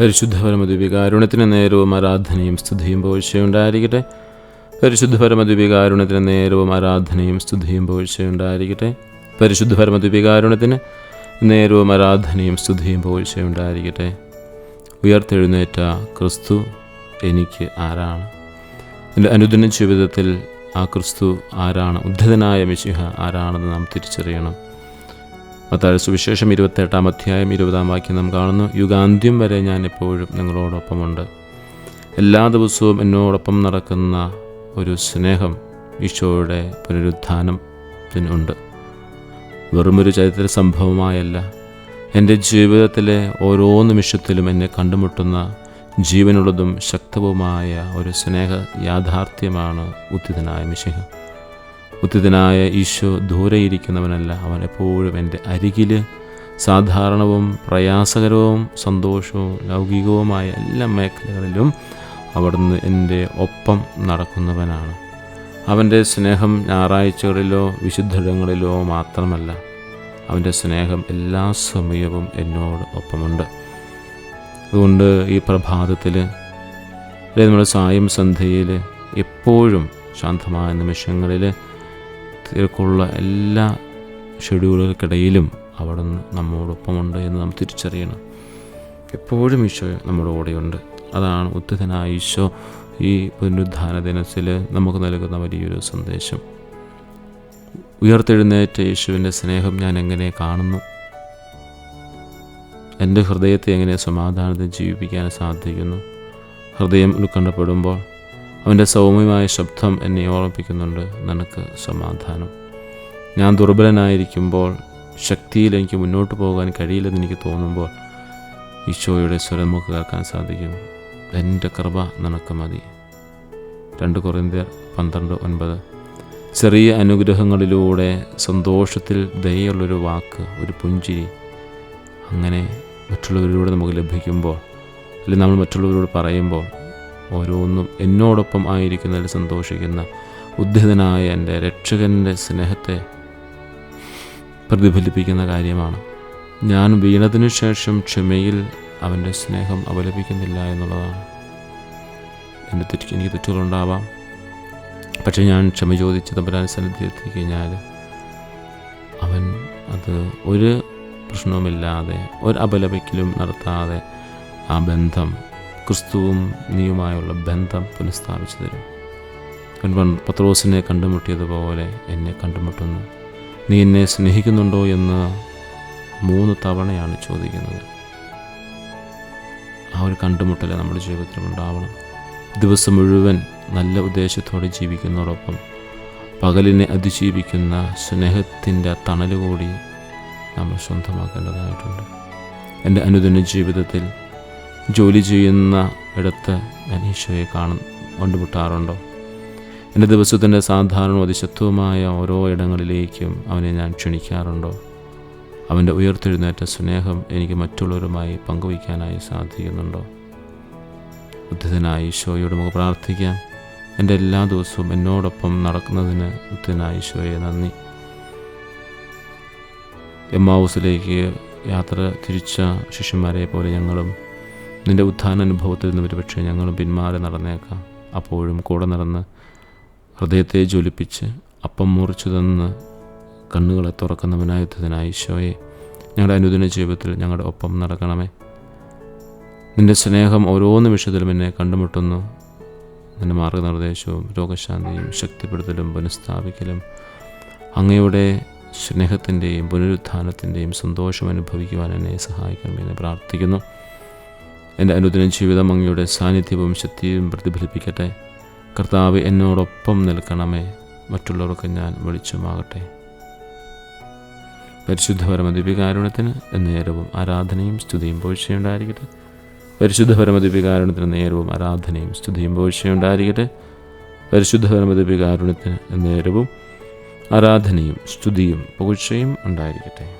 പരിശുദ്ധ പരമദ്വീപികാരുണ്യത്തിന് നേരവും ആരാധനയും സ്തുതിയും പോഴ്ചയുണ്ടായിരിക്കട്ടെ. പരിശുദ്ധ പരമദ്വീപികാരുണ്യത്തിന് നേരവും ആരാധനയും സ്തുതിയും പോഴ്ചയുണ്ടായിരിക്കട്ടെ. പരിശുദ്ധ പരമദ്വീപികാരുണ്യത്തിന് നേരവും ആരാധനയും സ്തുതിയും പോഴ്ചയുണ്ടായിരിക്കട്ടെ. ഉയർത്തെഴുന്നേറ്റ ക്രിസ്തു എനിക്ക് ആരാണ്? എന്റെ അനുദിന ജീവിതത്തിൽ ആ ക്രിസ്തു ആരാണ്? ഉദ്ധതനായ മിശിഹ ആരാണെന്ന് നാം തിരിച്ചറിയണം. മത്താഴ സുവിശേഷം ഇരുപത്തെട്ടാം അധ്യായം ഇരുപതാം വാക്യം നാം കാണുന്നു. യുഗാന്ത്യം വരെ ഞാൻ എപ്പോഴും നിങ്ങളോടൊപ്പമുണ്ട് എല്ലാ ദിവസവും എന്നോടൊപ്പം നടക്കുന്ന ഒരു സ്നേഹം ഈശോയുടെ പുനരുത്ഥാനത്തിനുണ്ട് വെറുമൊരു ചരിത്ര സംഭവമായല്ല. എന്റെ ജീവിതത്തിലെ ഓരോ നിമിഷത്തിലും എന്നെ കണ്ടുമുട്ടുന്ന ജീവനുള്ളതും ശക്തവുമായ ഒരു സ്നേഹ യാഥാർത്ഥ്യമാണ് ഉദ്ധിതനായ മിശിഹ. ഉത്തിതനായ ഈശോ ദൂരെ ഇരിക്കുന്നവനല്ല അവൻ എപ്പോഴും എന്റെ അരികിൽ സാധാരണവും പ്രയാസകരവും സന്തോഷവും ലൗകികവുമായ എല്ലാ മേഖലകളിലും അവിടുന്ന് എന്റെ ഒപ്പം നടക്കുന്നവനാണ്. അവന്റെ സ്നേഹം ഞായറാഴ്ചകളിലോ വിശുദ്ധിടങ്ങളിലോ മാത്രമല്ല അവന്റെ സ്നേഹം എല്ലാ സമയവും എന്നോട് ഒപ്പമുണ്ട്. അതുകൊണ്ട് ഈ പ്രഭാതത്തിൽ അല്ലെങ്കിൽ നമ്മുടെ സായം സന്ധ്യയിൽ എപ്പോഴും ശാന്തമായ നിമിഷങ്ങളിൽ തിരക്കുള്ള എല്ലാ ഷെഡ്യൂളുകൾക്കിടയിലും അവിടെ നിന്ന് നമ്മോടൊപ്പമുണ്ട് എന്ന് നാം തിരിച്ചറിയണം. എപ്പോഴും ഈശോ നമ്മുടെ കൂടെയുണ്ട്. അതാണ് ഉദ്ധനായ ഈശോ ഈ പുനരുദ്ധാന ദിനത്തിൽ നമുക്ക് നൽകുന്ന വലിയൊരു സന്ദേശം. ഉയർത്തെഴുന്നേറ്റ യേശുവിന്റെ സ്നേഹം ഞാൻ എങ്ങനെ കാണുന്നു? എന്റെ ഹൃദയത്തെ എങ്ങനെ സമാധാനത്തിൽ ജീവിപ്പിക്കാൻ സാധിക്കുന്നു? ഹൃദയം ഉത്കണ്ഠപ്പെടുമ്പോൾ അവന്റെ സൗമ്യമായ ശബ്ദം എന്നെ ഓർമ്മിപ്പിക്കുന്നുണ്ട് നിനക്ക് സമാധാനം. ഞാൻ ദുർബലനായിരിക്കുമ്പോൾ ശക്തിയിൽ എനിക്ക് മുന്നോട്ട് പോകാൻ കഴിയില്ലെന്ന് എനിക്ക് തോന്നുമ്പോൾ ഈശോയുടെ സ്വരം നമുക്ക് കേൾക്കാൻ സാധിക്കും. എന്റെ കൃപ നിനക്ക് മതി. രണ്ട് കുറേന്ത്യർ പന്ത്രണ്ട് ഒൻപത്. ചെറിയ അനുഗ്രഹങ്ങളിലൂടെ സന്തോഷത്തിൽ ദയുള്ളൊരു വാക്ക് ഒരു പുഞ്ചിരി അങ്ങനെ മറ്റുള്ളവരിലൂടെ നമുക്ക് ലഭിക്കുമ്പോൾ അല്ലെങ്കിൽ നമ്മൾ മറ്റുള്ളവരോട് പറയുമ്പോൾ ഓരോന്നും എന്നോടൊപ്പം ആയിരിക്കുന്നതിൽ സന്തോഷിക്കുന്ന ഉദ്ധിതനായ എന്റെ രക്ഷകന്റെ സ്നേഹത്തെ പ്രതിഫലിപ്പിക്കുന്ന കാര്യമാണ്. ഞാൻ വീണതിനു ശേഷം ക്ഷമയിൽ അവന്റെ സ്നേഹം അവലപിക്കുന്നില്ല എന്നുള്ളതാണ്. എന്റെ തെറ്റ് എനിക്ക് തെറ്റുകളുണ്ടാവാം. പക്ഷേ ഞാൻ ക്ഷമ ചോദിച്ച് തമ്പരാൻ സന്നിധി എത്തിക്കഴിഞ്ഞാൽ അവൻ അത് ഒരു പ്രശ്നവുമില്ലാതെ ഒരു അപലപിക്കലും നടത്താതെ ആ ബന്ധം ക്രിസ്തുവും നീയുമായുള്ള ബന്ധം പുനഃസ്ഥാപിച്ചു തരും അവൻ പത്രോസിനെ കണ്ടുമുട്ടിയതുപോലെ എന്നെ കണ്ടുമുട്ടുന്നു. നീ എന്നെ സ്നേഹിക്കുന്നുണ്ടോ എന്ന് മൂന്ന് തവണയാണ് ചോദിക്കുന്നത്. ആ ഒരു കണ്ടുമുട്ടൽ നമ്മുടെ ജീവിതത്തിൽ ഉണ്ടാവണം. ദിവസം മുഴുവൻ നല്ല ഉദ്ദേശത്തോടെ ജീവിക്കുന്നതോടൊപ്പം പകലിനെ അതിജീവിക്കുന്ന സ്നേഹത്തിന്റെ തണലുകൂടി നമ്മൾ സ്വന്തമാക്കേണ്ടതായിട്ടുണ്ട്. എന്റെ അനുദിന ജീവിതത്തിൽ ജോലി ചെയ്യുന്ന ഇടത്ത് ഞാൻ ഈശോയെ കാണും കണ്ടുമുട്ടാറുണ്ടോ എന്റെ ദിവസത്തിന്റെ സാധാരണ അതിശക്തവുമായ ഓരോ ഇടങ്ങളിലേക്കും അവനെ ഞാൻ ക്ഷണിക്കാറുണ്ടോ? അവന്റെ ഉയർത്തെഴുന്നേറ്റ സ്നേഹം എനിക്ക് മറ്റുള്ളവരുമായി പങ്കുവയ്ക്കാനായി സാധിക്കുന്നുണ്ടോ? ഉദ്ധിതനായ ഈശോയോട് നമുക്ക് പ്രാർത്ഥിക്കാം. എന്റെ എല്ലാ ദിവസവും എന്നോടൊപ്പം നടക്കുന്നതിന് ഉദ്ധിതനായ ഈശോയെ നന്ദി. എം ഹൗസിലേക്ക് യാത്ര തിരിച്ച ശിഷ്യന്മാരെ പോലെ ഞങ്ങളും നിന്റെ ഉത്ഥാന അനുഭവത്തിൽ നിന്ന് ഒരുപക്ഷെ ഞങ്ങളും പിന്മാറി നടന്നേക്കാം. അപ്പോഴും കൂടെ നടന്ന് ഹൃദയത്തെ ജ്വലിപ്പിച്ച് അപ്പം മുറിച്ചു തന്ന് കണ്ണുകളെ തുറക്കുന്നവനായ ഈശോയെ ഞങ്ങളുടെ അനുദിന ജീവിതത്തിൽ ഞങ്ങളുടെ ഒപ്പം നടക്കണമേ. നിന്റെ സ്നേഹം ഓരോ നിമിഷത്തിലും എന്നെ കണ്ടുമുട്ടുന്നു. നിന്റെ മാർഗനിർദ്ദേശവും രോഗശാന്തിയും ശക്തിപ്പെടുത്തലും പുനഃസ്ഥാപിക്കലും അങ്ങയുടെ സ്നേഹത്തിന്റെയും പുനരുത്ഥാനത്തിന്റെയും സന്തോഷം അനുഭവിക്കുവാൻ എന്നെ സഹായിക്കണമെന്ന് പ്രാർത്ഥിക്കുന്നു. എന്റെ അനുദിന ജീവിതം അങ്ങയുടെ സാന്നിധ്യവും ശക്തിയും പ്രതിഫലിപ്പിക്കട്ടെ. കർത്താവ് എന്നോടൊപ്പം നിൽക്കണമേ. മറ്റുള്ളവർക്ക് ഞാൻ വെളിച്ചമാകട്ടെ. പരിശുദ്ധ പരമദിവികാരുണത്തിന് നേരവും ആരാധനയും സ്തുതിയും പോഴ്ചയുണ്ടായിരിക്കട്ടെ. പരിശുദ്ധ പരമദിവികാരുണത്തിന് നേരവും ആരാധനയും സ്തുതിയും പോഴ്ചയുണ്ടായിരിക്കട്ടെ. പരിശുദ്ധ പരമദിവികാരുണത്തിന് നേരവും ആരാധനയും സ്തുതിയും പുകഴ്ചയും ഉണ്ടായിരിക്കട്ടെ.